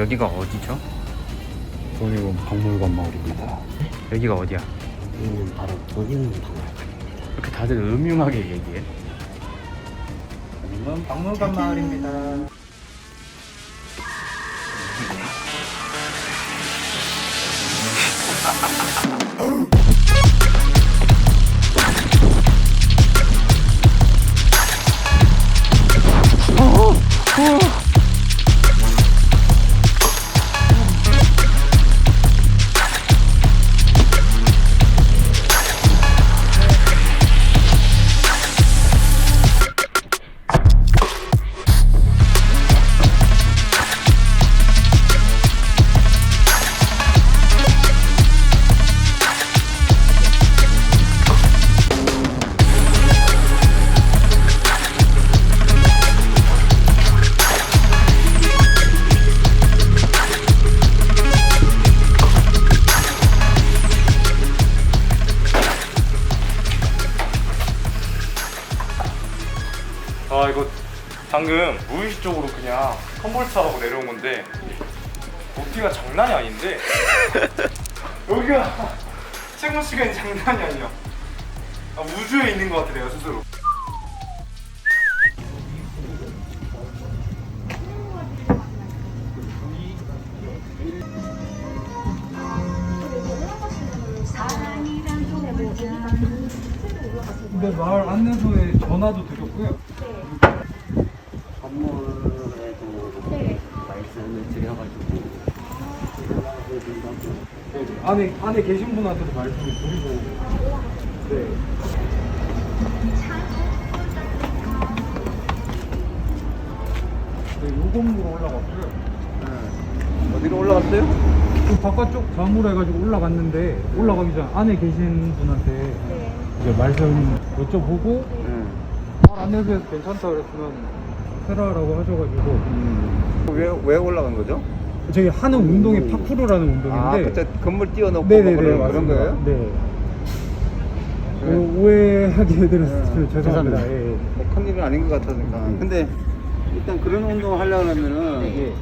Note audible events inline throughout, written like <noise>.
여기가 어디죠? 돈이군 박물관 마을입니다. 여기가 어디야? 여기는 바로 여기는 박물관. 이렇게 다들 음흉하게 얘기해. 여기는 박물관 마을입니다. <laughs> 아 이거 방금 무의식 적으로 그냥 컴볼트하고 내려온 건데 높이가 장난이 아닌데? <laughs> 여기가 체온 시간이 장난이 아니야. 아, 우주에 있는 것 같아 내가 스스로. 근데 마을 안내소에 전화도 드렸고요. 건물에도 말씀을 드려가지고 네, 안에 안에 계신 분한테도 말씀을 드리고. 네. 네, 요 건물로 올라갔고요. 네. 어디로 올라갔어요? 그 바깥쪽 좌무로 해가지고 올라갔는데 올라가기 전 안에 계신 분한테 이제 말씀 여쭤보고 네. 마을 안내소에서 괜찮다 그랬으면 해라라고 하셔가지고 음. 왜, 왜 올라간 거죠? 저희 하는 운동이 파쿠르라는 운동인데 아, 그때 건물 띄워놓고 네네네 뭐 그런, 그런 맞습니다. 거예요? 네. 그래. 오- 오해하게 해드려서 네, 죄송합니다. 예, 예. 뭐 큰 일은 아닌 것 같으니까. 근데 일단 그런 운동을 하려면은 예.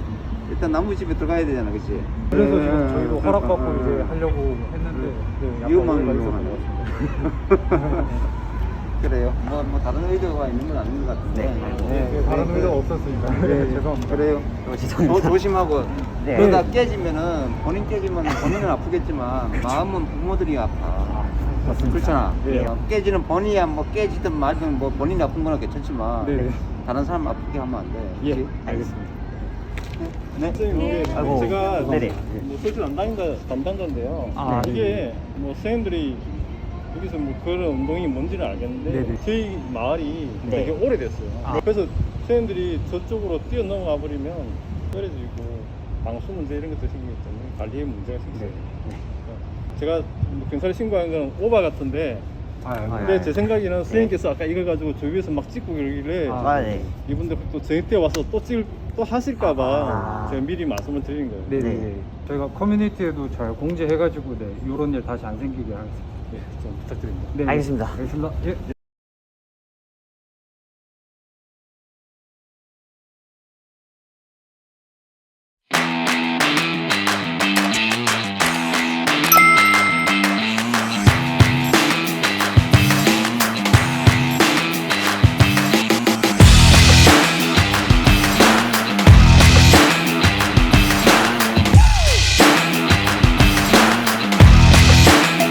일단 나무집에 들어가야 되잖아, 그치? 그래서 네, 지금 저희도 네, 허락받고 네, 이제 네. 하려고 했는데 네, 약간 위험한 오해가 운동을 있었던 것 같습니다. 그래요. 뭐, 뭐 다른 의도가 있는 건 아닌 것 같은데. 네, 다른 의도가 없었습니다. 네, <laughs> 죄송합니다. 그래요. 조, 조심하고 <laughs> 네. 그러다 깨지면은 본인 깨지면 본인은 아프겠지만 마음은 부모들이 아파. 맞습니다. 그렇잖아. 네. 어, 깨지는 본이야 뭐 깨지든 말든 뭐 본인이 아픈 거는 괜찮지만 네. 다른 사람 아프게 하면 안 돼. 예, 그치? 알겠습니다. 네. 선생님, 이게 아이고. 제가 네네. 뭐 설치 담당자 담당자인데요. 아, 이게 뭐 선생님들이 여기서 뭐 그런 운동이 뭔지는 알겠는데 네네. 저희 마을이 되게 오래됐어요. 아. 그래서 선생님들이 저쪽으로 뛰어넘어가 버리면 떨어지고 방수 문제 이런 것도 생기기 때문에 관리에 문제가 생겨요. 제가 뭐 경찰에 신고한 건 오바 같은데 아, 근데 제 생각에는 선생님께서 아까 이거 가지고 저 위에서 막 찍고 그러길래 아, 네. 이분들 또 저희 때 와서 또 찍을 또 하실까봐 아. 제가 미리 말씀을 드린 거예요. 네, 네. 네. 저희가 커뮤니티에도 잘 공지해가지고 네, 이런 일 다시 안 생기게 하겠습니다. 네, 좀 부탁드립니다. 네, 알겠습니다. 알겠습니다. 예.